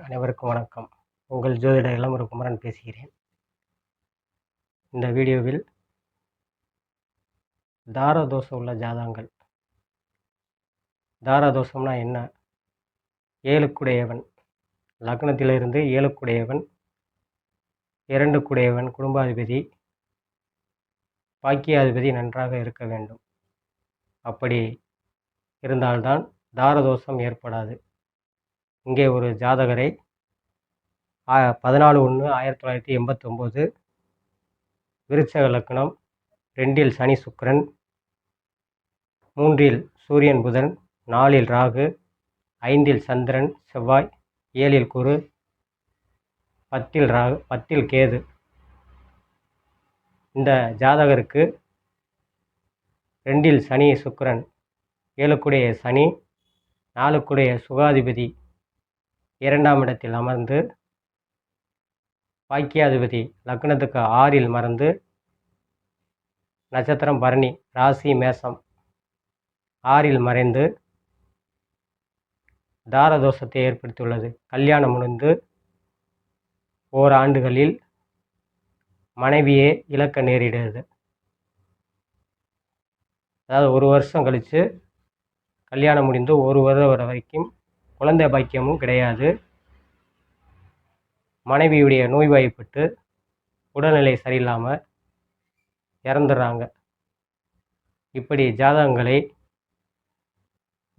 அனைவருக்கும் வணக்கம். உங்கள் ஜோதிட இளமுரு குமரன் பேசுகிறேன். இந்த வீடியோவில் தாரதோஷம் உள்ள ஜாதகங்கள். தாரதோஷம்னா என்ன? ஏழுக்குடையவன். லக்னத்திலிருந்து ஏழுக்குடையவன். இரண்டுக்குடையவன் குடும்பாதிபதி. பாக்கியாதிபதி நன்றாக இருக்க வேண்டும். அப்படி இருந்தால்தான் தாரதோஷம் ஏற்படாது. இங்கே ஒரு ஜாதகரை. பதினாலு ஒன்று ஆயிரத்தி தொள்ளாயிரத்தி எண்பத்தொம்போது. விருச்சக லக்னம் ரெண்டில் சனி சுக்கரன் மூன்றில் சூரியன் புதன் நாலில் ராகு ஐந்தில் சந்திரன் செவ்வாய் ஏழில் குரு பத்தில் ராகு பத்தில் கேது. இந்த ஜாதகருக்கு ரெண்டில் சனி சுக்கரன் ஏழுக்குடைய சனி நாலுக்குடைய சுகாதிபதி இரண்டாம் இடத்தில் அமர்ந்து பாக்கியாதிபதி லக்னத்துக்கு ஆறில் மறந்து நட்சத்திரம் பரணி ராசி மேசம் ஆறில் மறைந்து தாரதோஷத்தை ஏற்படுத்தியுள்ளது. கல்யாணம் முடிந்து ஓராண்டுகளில் மனைவியே இழக்க நேரிடுகிறது அதாவது ஒரு வருஷம் கழித்து கல்யாணம் முடிந்து ஒரு வருடம் வரை வரைக்கும் குழந்தை பாக்கியமும் கிடையாது. மனைவியுடைய நோய்வாய்ப்பட்டு உடல்நிலை சரியில்லாமல் இறந்துடுறாங்க. இப்படி ஜாதகங்களை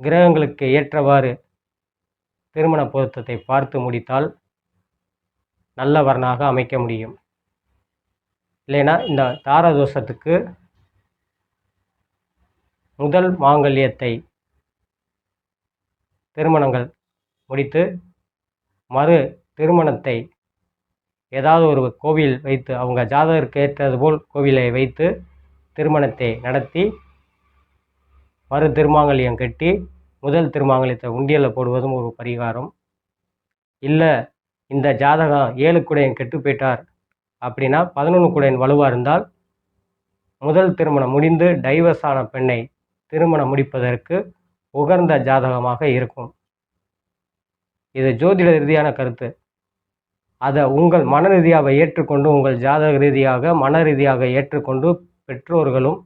கிரகங்களுக்கு ஏற்றவாறு திருமண பொருத்தத்தை பார்த்து முடித்தால் நல்ல வரனாக அமைக்க முடியும். இல்லைன்னா இந்த தாரதோஷத்துக்கு முதல் மாங்கல்யத்தை திருமணங்கள் முடித்து மறு திருமணத்தை ஏதாவது ஒரு கோவில் வைத்து அவங்க ஜாதகருக்கு ஏற்றது போல் கோவிலை வைத்து திருமணத்தை நடத்தி மறு திருமாங்கல்யம் கட்டி முதல் திருமாங்கல்யத்தை உண்டியலில் போடுவதும் ஒரு பரிகாரம். இல்லை இந்த ஜாதகம் ஏழு குடையன் கெட்டு போயிட்டார் அப்படின்னா பதினொன்று குடையன் வலுவாக இருந்தால் முதல் திருமணம் முடிந்து டைவர்ஸ் ஆன பெண்ணை திருமணம் முடிப்பதற்கு உகந்த ஜாதகமாக இருக்கும். இது ஜோதிட ரீதியான கருத்து. அதை உங்கள் மன ரீதியாக ஏற்றுக்கொண்டு உங்கள் ஜாதக ரீதியாக மன ரீதியாக ஏற்றுக்கொண்டு பெற்றோர்களும்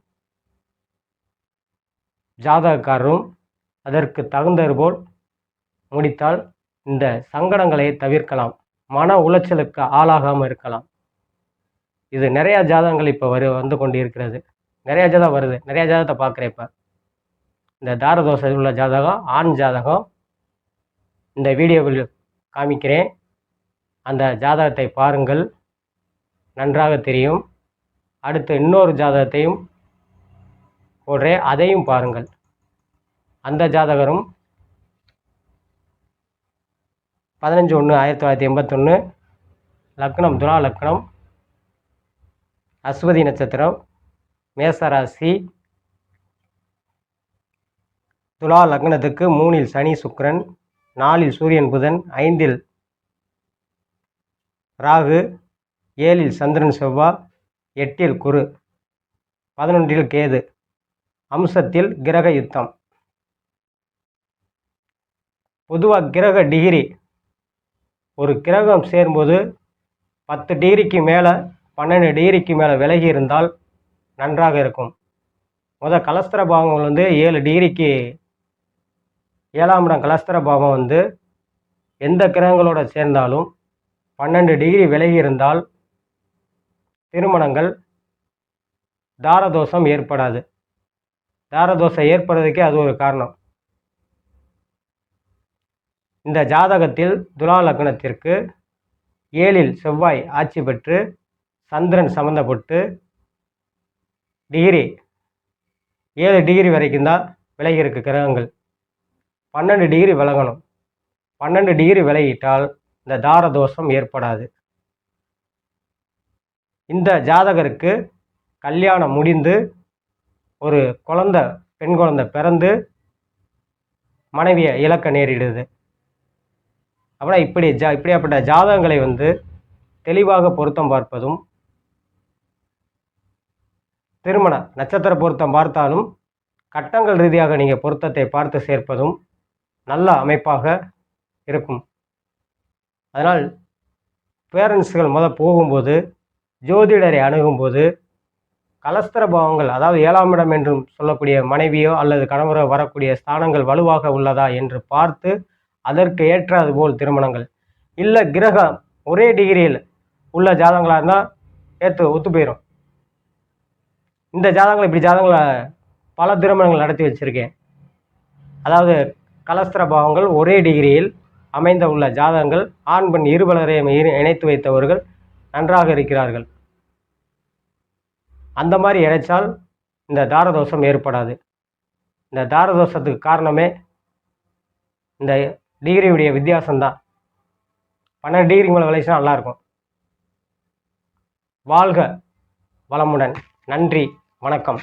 ஜாதகக்காரரும் அதற்கு தகுந்ததுபோல் முடித்தால் இந்த சங்கடங்களை தவிர்க்கலாம். மன உளைச்சலுக்கு ஆளாகாமல் இருக்கலாம். இது நிறையா ஜாதகங்கள் இப்போ வரு வந்து கொண்டு இருக்கிறது நிறையா ஜாதகம் வருது. நிறையா ஜாதகத்தை பார்க்குறேன் இப்போ. இந்த தாரதோஷம் உள்ள ஜாதகம் ஆண் ஜாதகம். இந்த வீடியோவில் காமிக்கிறேன். அந்த ஜாதகத்தை பாருங்கள். நன்றாக தெரியும். அடுத்து இன்னொரு ஜாதகத்தையும் போடுறேன். அதையும் பாருங்கள். அந்த ஜாதகரும் பதினஞ்சு ஒன்று ஆயிரத்தி தொள்ளாயிரத்தி எண்பத்தொன்று லக்னம் துலா லக்னம். அஸ்வதி நட்சத்திரம். மேசராசி. துலா லக்னத்துக்கு மூணில் சனி சுக்கரன் நாலில் சூரியன் புதன் ஐந்தில் ராகு ஏழில் சந்திரன் செவ்வா எட்டில் குரு பதினொன்றில் கேது. அம்சத்தில் கிரக யுத்தம். பொதுவாக கிரக டிகிரி. ஒரு கிரகம் சேரும்போது பத்து டிகிரிக்கு மேலே பன்னெண்டு டிகிரிக்கு மேலே விலகி இருந்தால் நன்றாக இருக்கும். முத கலஸ்திர பாவங்கள் வந்து ஏழு டிகிரிக்கு ஏழாம் இடம் கலஸ்தர பாவம் வந்து எந்த கிரகங்களோட சேர்ந்தாலும் பன்னெண்டு டிகிரி விலகி இருந்தால் திருமணங்கள் தாரதோஷம் ஏற்படாது. தாரதோஷம் ஏற்படுறதுக்கே அது ஒரு காரணம். இந்த ஜாதகத்தில் துலா லக்னத்திற்கு ஏழில் செவ்வாய் ஆட்சி பெற்று சந்திரன் சம்மந்தப்பட்டு டிகிரி ஏழு டிகிரி வரைக்கும் தான் விலகி இருக்கு கிரகங்கள். பன்னெண்டு டிகிரி விலகணும். பன்னெண்டு டிகிரி விலகிட்டால் இந்த தார தோஷம் ஏற்படாது. இந்த ஜாதகருக்கு கல்யாணம் முடிந்து ஒரு குழந்த பெண் குழந்தை பிறந்து மனைவியை இழக்க நேரிடுது. அப்புறம் இப்படி ஜா இப்படியாப்பட்ட ஜாதகங்களை வந்து தெளிவாக பொருத்தம் பார்ப்பதும் திருமண நட்சத்திர பொருத்தம் பார்த்தாலும் கட்டங்கள் ரீதியாக நீங்கள் பொருத்தத்தை பார்த்து சேர்ப்பதும் நல்ல அமைப்பாக இருக்கும். அதனால் பேரண்ட்ஸுகள் முத போகும்போது ஜோதிடரை அணுகும்போது கலஸ்திர பாவங்கள் அதாவது ஏழாம் இடம் என்றும் சொல்லக்கூடிய மனைவியோ அல்லது கணவரோ வரக்கூடிய ஸ்தானங்கள் வலுவாக உள்ளதா என்று பார்த்து அதற்கு ஏற்றது போல் திருமணங்கள். இல்லை கிரகம் ஒரே டிகிரியில் உள்ள ஜாதகங்களாக இருந்தால் ஏற்று ஒத்து போயிடும் இந்த ஜாதகங்கள் இப்படி ஜாதகங்களை பல திருமணங்கள் நடத்தி வச்சுருக்கேன். அதாவது கலஸ்திர பாவங்கள் ஒரே டிகிரியில் அமைந்த உள்ள ஜாதகங்கள் ஆண் பெண் இருபலரையும் இணைத்து வைத்தவர்கள் நன்றாக இருக்கிறார்கள். அந்த மாதிரி இணைச்சால் இந்த தாரதோஷம் ஏற்படாது. இந்த தாரதோஷத்துக்கு காரணமே இந்த டிகிரியுடைய வித்தியாசம்தான். பன்னெண்டு டிகிரி மேலே விளைச்சுனா நல்லாயிருக்கும். வாழ்க வளமுடன். நன்றி. வணக்கம்.